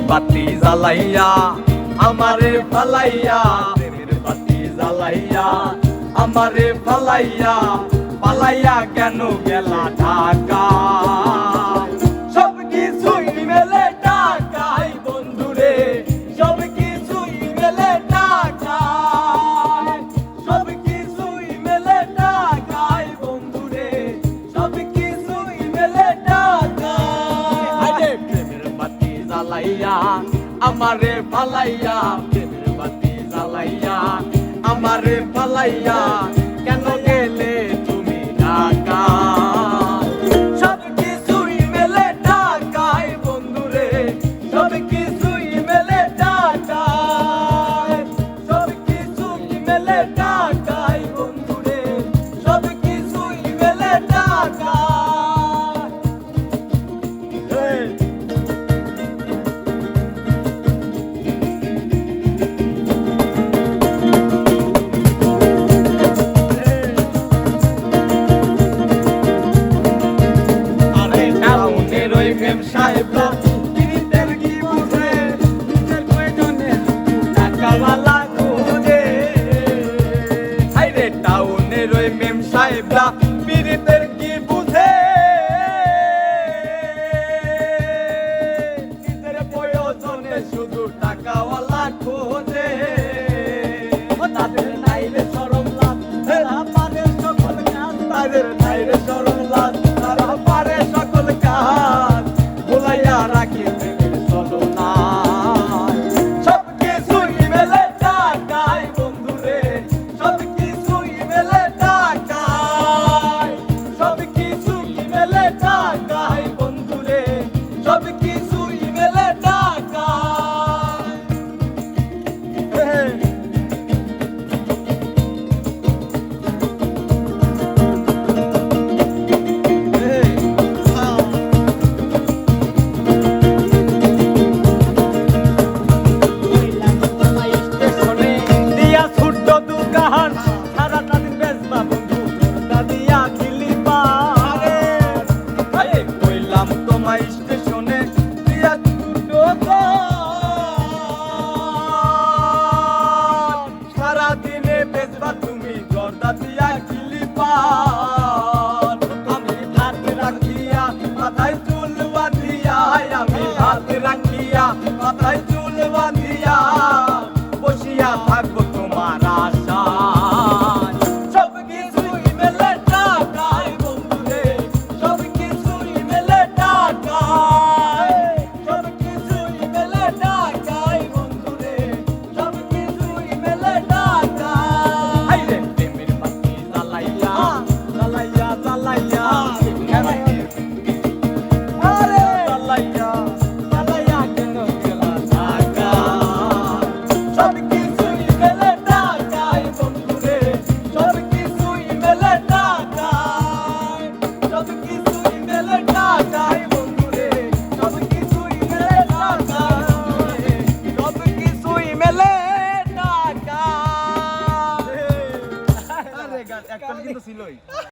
প্রেমের বাতি জ্বালাইয়া আমারে ফালাইয়া প্রেমের বাতি জ্বালাইয়া আমারে ফালাইয়া পালাইয়া কেন গেলা ঢাকা? জ্বালাইয়া আমারে পালাইয়া বাতি জ্বালাইয়া আমারে สิเลย